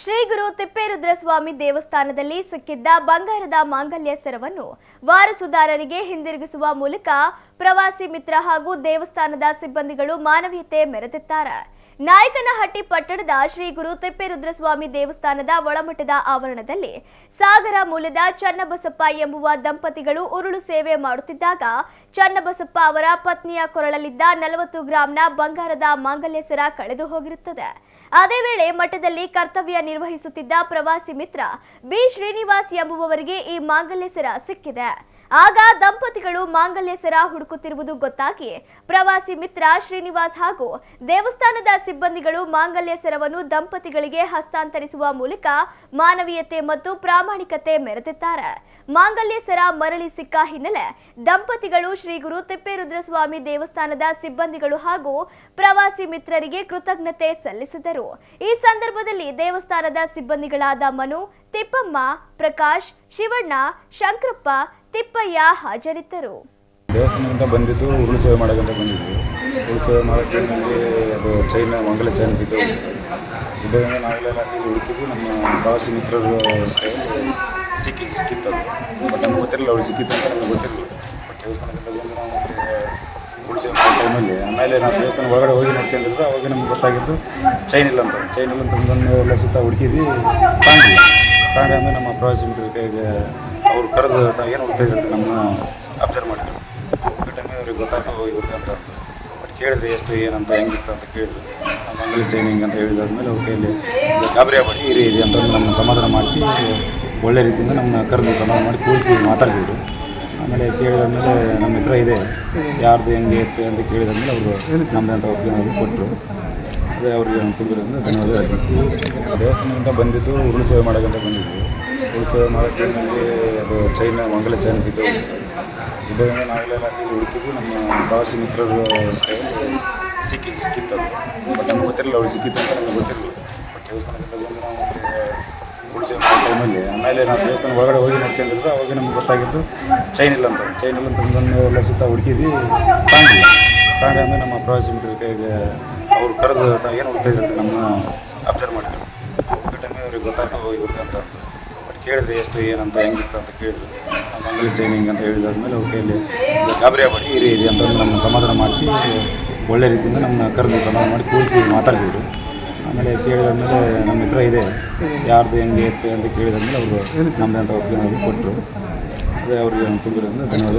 ಶ್ರೀ ಗುರು ತಿಪ್ಪೇರುದ್ರಸ್ವಾಮಿ ದೇವಸ್ಥಾನದಲ್ಲಿ ಸಿಕ್ಕಿದ್ದ ಬಂಗಾರದ ಮಾಂಗಲ್ಯ ಸರವನ್ನು ವಾರಸುದಾರರಿಗೆ ಹಿಂದಿರುಗಿಸುವ ಮೂಲಕ ಪ್ರವಾಸಿ ಮಿತ್ರ ಹಾಗೂ ದೇವಸ್ಥಾನದ ಸಿಬ್ಬಂದಿಗಳು ಮಾನವೀಯತೆ ಮೆರೆದಿದ್ದಾರೆ. ನಾಯಕನಹಟ್ಟಿ ಪಟ್ಟಣದ ಶ್ರೀ ಗುರು ತಿಪ್ಪೇರುದ್ರಸ್ವಾಮಿ ದೇವಸ್ಥಾನದ ಒಳಮಠದ ಆವರಣದಲ್ಲಿ ಸಾಗರ ಮೂಲದ ಚನ್ನಬಸಪ್ಪ ಎಂಬುವ ದಂಪತಿಗಳು ಉರುಳು ಸೇವೆ ಮಾಡುತ್ತಿದ್ದಾಗ ಚನ್ನಬಸಪ್ಪ ಅವರ ಪತ್ನಿಯ ಕೊರಳಲ್ಲಿದ್ದ ನಲವತ್ತು ಗ್ರಾಂನ ಬಂಗಾರದ ಮಾಂಗಲ್ಯ ಸರ ಕಳೆದು ಹೋಗಿರುತ್ತದೆ. ಅದೇ ವೇಳೆ ಮಠದಲ್ಲಿ ಕರ್ತವ್ಯ ನಿರ್ವಹಿಸುತ್ತಿದ್ದ ಪ್ರವಾಸಿ ಮಿತ್ರ ಬಿ ಶ್ರೀನಿವಾಸ್ ಎಂಬುವವರಿಗೆ ಈ ಮಾಂಗಲ್ಯ ಸರ ಸಿಕ್ಕಿದೆ. ಆಗ ದಂಪತಿಗಳು ಮಾಂಗಲ್ಯ ಸರ ಹುಡುಕುತ್ತಿರುವುದು ಗೊತ್ತಾಗಿ ಪ್ರವಾಸಿ ಮಿತ್ರ ಶ್ರೀನಿವಾಸ್ ಹಾಗೂ ದೇವಸ್ಥಾನದ ಸಿಬ್ಬಂದಿಗಳು ಮಾಂಗಲ್ಯ ಸರವನ್ನು ದಂಪತಿಗಳಿಗೆ ಹಸ್ತಾಂತರಿಸುವ ಮೂಲಕ ಮಾನವೀಯತೆ ಮತ್ತು ಪ್ರಾಮಾಣಿಕತೆ ಮೆರೆದಿದ್ದಾರೆ. ಮಾಂಗಲ್ಯ ಸರ ಮರಳಿ ಸಿಕ್ಕ ಹಿನ್ನೆಲೆ ದಂಪತಿಗಳು ಶ್ರೀ ಗುರು ತಿಪ್ಪೇರುದ್ರಸ್ವಾಮಿ ದೇವಸ್ಥಾನದ ಸಿಬ್ಬಂದಿಗಳು ಹಾಗೂ ಪ್ರವಾಸಿ ಮಿತ್ರರಿಗೆ ಕೃತಜ್ಞತೆ ಸಲ್ಲಿಸಿದರು. ಈ ಸಂದರ್ಭದಲ್ಲಿ ದೇವಸ್ಥಾನದ ಸಿಬ್ಬಂದಿಗಳಾದ ಮನು, ತಿಪ್ಪಮ್ಮ, ಪ್ರಕಾಶ್, ಶಿವಣ್ಣ, ಶಂಕರಪ್ಪ, ತಿಪ್ಪಯ್ಯ ಹಾಜರಿದ್ದರು. ದೇವಸ್ಥಾನದಿಂದ ಬಂದಿದ್ದು, ಉರುಳು ಸೇವೆ ಮಾಡೋಕ್ಕಂತ ಬಂದಿದ್ವಿ. ಉರುಳು ಸೇವೆ ಮಾಡೋಕ್ಕೆ ಅದು ಚೈನ್ ಮಂಗಲ ಚೈನ್ ಬಿದ್ದು ಇದರಿಂದ ನಾವೆಲ್ಲ ಹುಡುಕಿದ್ವಿ ನಮ್ಮ ಪ್ರವಾಸಿ ಮಿತ್ರರು ಸಿಕ್ಕಿ, ಸಿಕ್ಕಿತ್ತು ಅದು. ಬಟ್ ನಮ್ಗೆ ಗೊತ್ತಿರಲಿಲ್ಲ ಅವ್ರು ಸಿಕ್ಕಿತ್ತು ಅಂತ ನಮ್ಗೆ ಗೊತ್ತಿರಲಿಲ್ಲ. ಬಟ್ ದೇವಸ್ಥಾನದಿಂದ ಬಂದು ನಾವು ಮಾಡೋ ಟೈಮಲ್ಲಿ. ಆಮೇಲೆ ನಾವು ದೇವಸ್ಥಾನ ಒಳಗಡೆ ಹೋಗಿ ನೋಡ್ಕೊಂಡಿದ್ರೆ ಅವಾಗ ನಮ್ಗೆ ಗೊತ್ತಾಗಿದ್ದು ಚೈನ್ ಇಲ್ಲ ಅಂತ. ಚೈನ್ ಇಲ್ಲ ಅಂತ ಬಂದು ಎಲ್ಲ ಸುತ್ತ ಹುಡುಕಿದ್ವಿ. ಕಾಣಲಿಲ್ಲ ಕಾಣಿ ಅಂದರೆ ನಮ್ಮ ಪ್ರವಾಸಿ ಮಿತ್ರರ ಕೈಗೆ ಅವ್ರು ಕರೆದು ಏನು ಹೋಗ್ತಾ ಇದ್ದಾರೆ ನಮ್ಮನ್ನ ಅಬ್ಸರ್ವ್ ಮಾಡಿದ್ರು. ಟೈಮಿಗೆ ಅವ್ರಿಗೆ ಗೊತ್ತಾಗ್ತಾ ಹೋಗಿರುತ್ತೆ ಅಂತ. ಬಟ್ ಕೇಳಿದ್ರೆ ಎಷ್ಟು, ಏನಂತ, ಹೆಂಗಿತ್ತು ಅಂತ ಕೇಳಿದ್ರು. ಮಂಗಳೂರು ಚೈನ್ ಹಿಂಗೆ ಅಂತ ಹೇಳಿದಾದ್ಮೇಲೆ ಅವ್ರ ಕೈಯಲ್ಲಿ ಗಾಬರಿ ಆಗ್ಬೇಡಿ ಇರಿ ಇರಿ ಅಂತ ನಮ್ಮ ಸಮಾಧಾನ ಮಾಡಿಸಿ, ಒಳ್ಳೆ ರೀತಿಯಿಂದ ನಮ್ಮನ್ನ ಕರೆದು ಸಮಾಧಾನ ಮಾಡಿ ಕೂರಿಸಿ ಮಾತಾಡಿಸಿದ್ರು. ಆಮೇಲೆ ಕೇಳಿದಾದ್ಮೇಲೆ ನಮ್ಮ ಹತ್ರ ಇದೆ. ಯಾರ್ದು ಹೆಂಗೆ ಇತ್ತು ಅಂತ ಕೇಳಿದ ಮೇಲೆ ಅವರು ನಮ್ಮದಂತ ಒಪ್ಪಿಗೆ ಕೊಟ್ಟರು. ಅದೇ ಅವ್ರಿಗೆ ತುಂಬಿರೋದ್ರಿಂದ ಧನ್ಯವಾದ ದೇವಸ್ಥಾನದಿಂದ ಬಂದಿದ್ದು, ಉರುಳು ಸೇವೆ ಮಾಡೋಕ್ಕಂತ ಬಂದಿದ್ದು ಉರುಳು ಸೇವೆ ಮಾಡೋಕ್ಕೆ ನಮಗೆ ಅದು ಚೈನ ಮಂಗಲ ಚೈನ್ ಬಿದ್ದು ಇದರಿಂದ ನಾವೆಲ್ಲ ಹುಡುಕಿದ್ದು ನಮ್ಮ ಪ್ರವಾಸಿ ಮಿತ್ರರು ಸಿಕ್ಕಿ ಸಿಕ್ಕಿತ್ತು ಬಟ್ ನಮ್ಗೆ ಗೊತ್ತಿರಲಿಲ್ಲ ಅವ್ರಿಗೆ ಸಿಕ್ಕಿತ್ತು ಅಂತ ನಮ್ಗೆ ಗೊತ್ತಿರಲಿಲ್ಲ. ಬಟ್ ದೇವಸ್ಥಾನದಿಂದ ಬಂದು ನಾವು ಟೈಮಲ್ಲಿ ಆಮೇಲೆ ನಾವು ದೇವಸ್ಥಾನ ಒಳಗಡೆ ಹೋಗಿ ನೋಡ್ಕೊಂಡಿದ್ರೆ ಅವಾಗ ನಮ್ಗೆ ಗೊತ್ತಾಗಿದ್ದು ಚೈನ್ ಇಲ್ಲ ಅಂತ. ಚೈನ್ ಇಲ್ಲ ಅಂತ ಎಲ್ಲ ಸುತ್ತ ಹುಡುಕಿದ್ವಿ. ಕಾಣಲಿಲ್ಲ ಕಾಣಿ ಅಂದರೆ ನಮ್ಮ ಪ್ರವಾಸಿ ಮಿತ್ರರ ಕೈಗೆ ಅವ್ರು ಕರೆದು ಏನು ಹೋಗ್ತಾ ಇದ್ದಾರೆ ನಮ್ಮನ್ನ ಅಬ್ಸರ್ವ್ ಮಾಡಿದ್ರು. ಹೋಗೋ ಟೈಮಿಗೆ ಅವ್ರಿಗೆ ಗೊತ್ತಾಗ್ತಾ ಹೋಗಿ ಅಂತ. ಬಟ್ ಕೇಳಿದ್ರೆ ಎಷ್ಟು, ಏನಂತ, ಹೆಂಗಿತ್ತು ಅಂತ ಕೇಳಿದ್ರು. ನಮ್ಮ ಚೈನಿಂಗ್ ಚೈನ್ ಹಿಂಗೆ ಅಂತ ಹೇಳಿದಾದ್ಮೇಲೆ ಅವ್ರ ಕೈಯಲ್ಲಿ ಗಾಬರಿ ಆಗ್ಬೇಡಿ ಇರಿ ಇರಿ ಅಂತಂದು ನಮ್ಮ ಸಮಾಧಾನ ಮಾಡಿಸಿ, ಒಳ್ಳೆ ರೀತಿಯಿಂದ ನಮ್ಮನ್ನ ಕರೆದು ಸಮಾಧಾನ ಮಾಡಿ ಕೂರಿಸಿ ಮಾತಾಡಿಸಿದ್ರು. ಆಮೇಲೆ ಕೇಳಿದಾದ್ಮೇಲೆ ನಮ್ಮ ಹತ್ರ ಇದೆ, ಯಾರ್ದು ಹೆಂಗೆ ಇತ್ತು ಅಂತ ಕೇಳಿದಾದ್ಮೇಲೆ ಅವರು ನಮ್ಮದಂತ ಒಪ್ಪಿಗೆ ಕೊಟ್ಟರು. ಅದೇ ಅವ್ರಿಗೆ ತುಂಬಿರೋದ್ರಿಂದ ಧನ್ಯವಾದ